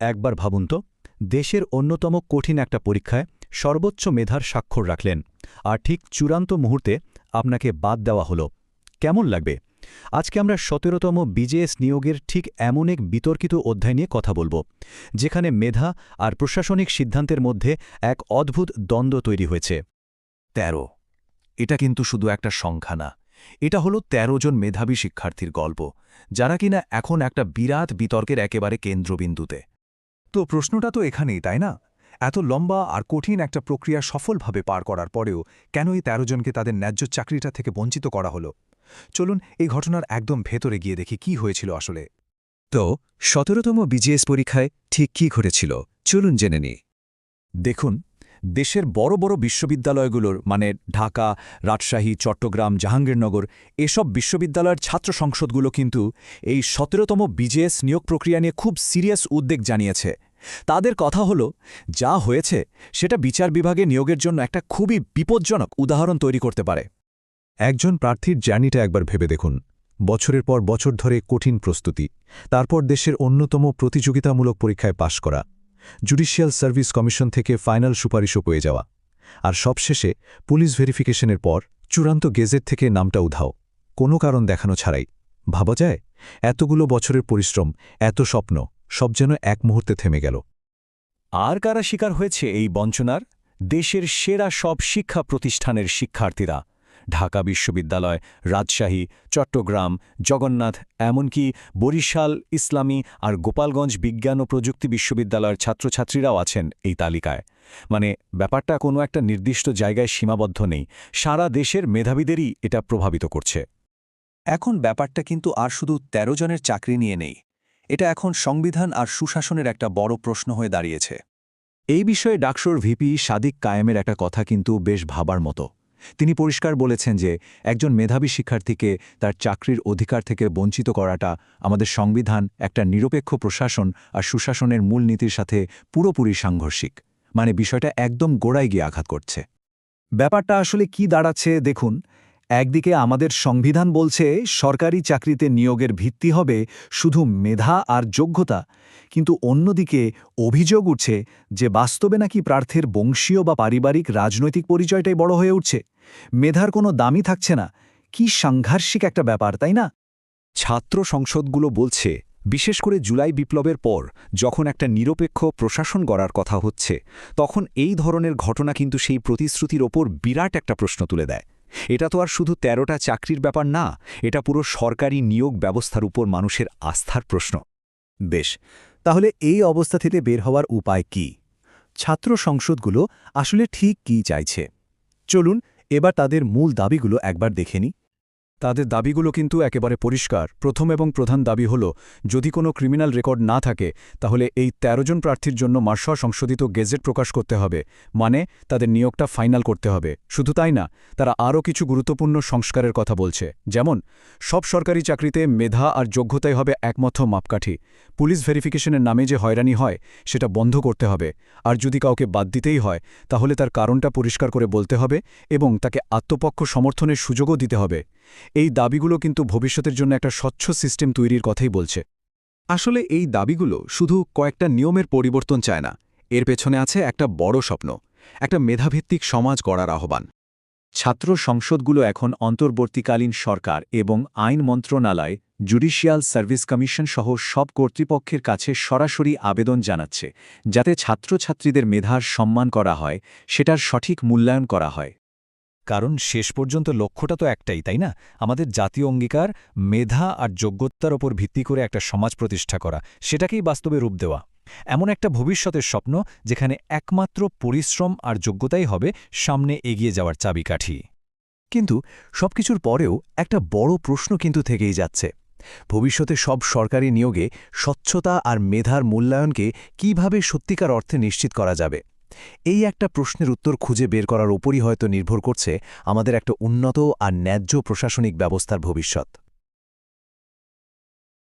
একবার ভাবুন তো, দেশের অন্যতম কঠিন একটা পরীক্ষায় সর্বোচ্চ মেধার স্বাক্ষর রাখলেন, আর ঠিক চূড়ান্ত মুহূর্তে আপনাকে বাদ দেওয়া হলো। কেমন লাগবে? আজকে আমরা সতেরোতম বিজেএস নিয়োগের ঠিক এমন এক বিতর্কিত অধ্যায় নিয়ে কথা বলব, যেখানে মেধা আর প্রশাসনিক সিদ্ধান্তের মধ্যে এক অদ্ভুত দ্বন্দ্ব তৈরি হয়েছে। তেরো। এটা কিন্তু শুধু একটা সংখ্যা না, এটা হলো ১৩ জন মেধাবী শিক্ষার্থীর গল্প, যারা কিনা এখন একটা বিরাট বিতর্কের একেবারে কেন্দ্রবিন্দুতে। তো প্রশ্নটা তো এখানেই তাই না? এত লম্বা আর কঠিন একটা প্রক্রিয়া সফলভাবে পার করার পরেও কেন এই ১৩ জনকে তাদের ন্যায্য চাকরিটা থেকে বঞ্চিত করা হলো? চলুন এই ঘটনার একদম ভেতরে গিয়ে দেখি কি হয়েছিল আসলে। তো সতেরোতম বিজিএস পরীক্ষায় ঠিক কি ঘটেছিল? চলুন জেনে নিই। দেখুন দেশের বড় বড় বিশ্ববিদ্যালয়গুলোর মানে ঢাকা রাজশাহী চট্টগ্রাম জাহাঙ্গীরনগর এসব বিশ্ববিদ্যালয়ের ছাত্র সংসদগুলো কিন্তু এই সতেরোতম বিজেএস নিয়োগ প্রক্রিয়া নিয়ে খুব সিরিয়াস উদ্বেগ জানিয়েছে। তাদের কথা হলো, যা হয়েছে সেটা বিচার বিভাগে নিয়োগের জন্য একটা খুবই বিপজ্জনক উদাহরণ তৈরি করতে পারে। একজন প্রার্থীর জার্নিটা একবার ভেবে দেখুন। বছরের পর বছর ধরে কঠিন প্রস্তুতি, তারপর দেশের অন্যতম প্রতিযোগিতামূলক পরীক্ষায় পাশ করা, জুডিশিয়াল সার্ভিস কমিশন থেকে ফাইনাল সুপারিশও পেয়ে যাওয়া, আর সবশেষে পুলিশ ভেরিফিকেশনের পর চূড়ান্ত গেজেট থেকে নামটা উধাও। কোনো কারণ দেখানো ছাড়াই। ভাবা যায়, এতগুলো বছরের পরিশ্রম, এত স্বপ্ন। সব যেন এক মুহূর্তে থেমে গেল। আর কারা শিকার হয়েছে এই বঞ্চনার? দেশের সেরা সব শিক্ষা প্রতিষ্ঠানের শিক্ষার্থীরা। ঢাকা বিশ্ববিদ্যালয়, রাজশাহী, চট্টগ্রাম, জগন্নাথ, এমনকি বরিশাল, ইসলামী আর গোপালগঞ্জ বিজ্ঞান ও প্রযুক্তি বিশ্ববিদ্যালয়ের ছাত্রছাত্রীরাও আছেন এই তালিকায়। মানে ব্যাপারটা কোনো একটা নির্দিষ্ট জায়গায় সীমাবদ্ধ নেই। সারা দেশের মেধাবীদেরই এটা প্রভাবিত করছে। এখন ব্যাপারটা কিন্তু আর শুধু ১৩ জনের চাকরি নিয়ে নেই। এটা এখন সংবিধান আর সুশাসনের একটা বড় প্রশ্ন হয়ে দাঁড়িয়েছে। এই বিষয়ে ডাকসুর ভিপি সাদিক কায়েমের একটা কথা কিন্তু বেশ ভাবার মতো। তিনি পরিষ্কার বলেছেন যে, একজন মেধাবী শিক্ষার্থীকে তার চাকরির অধিকার থেকে বঞ্চিত করাটা আমাদের সংবিধান, একটা নিরপেক্ষ প্রশাসন আর সুশাসনের মূলনীতির সাথে পুরোপুরি সাংঘর্ষিক। মানে বিষয়টা একদম গোড়ায় গিয়ে আঘাত করছে। ব্যাপারটা আসলে কি দাঁড়াচ্ছে দেখুন একদিকে আমাদের সংবিধান বলছে, সরকারি চাকরিতে নিয়োগের ভিত্তি হবে শুধু মেধা আর যোগ্যতা, কিন্তু অন্যদিকে অভিযোগ উঠছে যে বাস্তবে নাকি প্রার্থীর বংশীয় বা পারিবারিক রাজনৈতিক পরিচয়টাই বড় হয়ে উঠছে। মেধার কোনো দামই থাকছে না। কি সাংঘর্ষিক একটা ব্যাপার, তাই না? ছাত্র সংসদগুলো বলছে, বিশেষ করে জুলাই বিপ্লবের পর যখন একটা নিরপেক্ষ প্রশাসন গড়ার কথা হচ্ছে, তখন এই ধরনের ঘটনা কিন্তু সেই প্রতিশ্রুতির ওপর বিরাট একটা প্রশ্ন তুলে দেয়। এটা তো আর শুধু তেরোটা চাকরির ব্যাপার না, এটা পুরো সরকারি নিয়োগ ব্যবস্থার উপর মানুষের আস্থার প্রশ্ন। বেশ, তাহলে এই অবস্থা থেকে বের হওয়ার উপায় কি? ছাত্র সংসদগুলো আসলে ঠিক কি চাইছে? চলুন, এবার তাদের মূল দাবিগুলো একবার দেখে নিই। তাদের দাবিগুলো কিন্তু একেবারে পরিষ্কার। প্রথম এবং প্রধান দাবি হল, যদি কোনো ক্রিমিনাল রেকর্ড না থাকে, তাহলে এই ১৩ জন প্রার্থীর জন্য মার্শা সংশোধিত গেজেট প্রকাশ করতে হবে মানে তাদের নিয়োগটা ফাইনাল করতে হবে। শুধু তাই না, তারা আরও কিছু গুরুত্বপূর্ণ সংস্কারের কথা বলছে। যেমন, সব সরকারি চাকরিতে মেধা আর যোগ্যতাই হবে একমাত্র মাপকাঠি। পুলিশ ভেরিফিকেশনের নামে যে হয়রানি হয়, সেটা বন্ধ করতে হবে। আর যদি কাউকে বাদ দিতেই হয়, তাহলে তার কারণটা পরিষ্কার করে বলতে হবে এবং তাকে আত্মপক্ষ সমর্থনের সুযোগও দিতে হবে। এই দাবিগুলো কিন্তু ভবিষ্যতের জন্য একটা স্বচ্ছ সিস্টেম তৈরির কথাই বলছে। আসলে এই দাবিগুলো শুধু কয়েকটা নিয়মের পরিবর্তন চায় না, এর পেছনে আছে একটা বড় স্বপ্ন, একটা মেধাভিত্তিক সমাজ গড়ার আহ্বান। ছাত্র সংসদগুলো এখন অন্তর্বর্তীকালীন সরকার এবং আইন মন্ত্রণালয়, জুডিশিয়াল সার্ভিস কমিশন সহ সব কর্তৃপক্ষের কাছে সরাসরি আবেদন জানাচ্ছে, যাতে ছাত্রছাত্রীদের মেধার সম্মান করা হয়, সেটার সঠিক মূল্যায়ন করা হয়। কারণ শেষ পর্যন্ত লক্ষ্যটা তো একটাই, তাই না? আমাদের জাতীয় অঙ্গীকার, মেধা আর যোগ্যতার ওপর ভিত্তি করে একটা সমাজ প্রতিষ্ঠা করা, সেটাকেই বাস্তবে রূপ দেওয়া। এমন একটা ভবিষ্যতের স্বপ্ন যেখানে একমাত্র পরিশ্রম আর যোগ্যতাই হবে সামনে এগিয়ে যাওয়ার চাবিকাঠি। কিন্তু সবকিছুর পরেও একটা বড় প্রশ্ন কিন্তু থেকেই যাচ্ছে। ভবিষ্যতে সব সরকারি নিয়োগে স্বচ্ছতা আর মেধার মূল্যায়নকে কীভাবে সত্যিকার অর্থে নিশ্চিত করা যাবে? এই একটা প্রশ্নের উত্তর খুঁজে বের করার ওপরই হয়তো নির্ভর করছে আমাদের একটা উন্নত আর ন্যায্য প্রশাসনিক ব্যবস্থার ভবিষ্যৎ।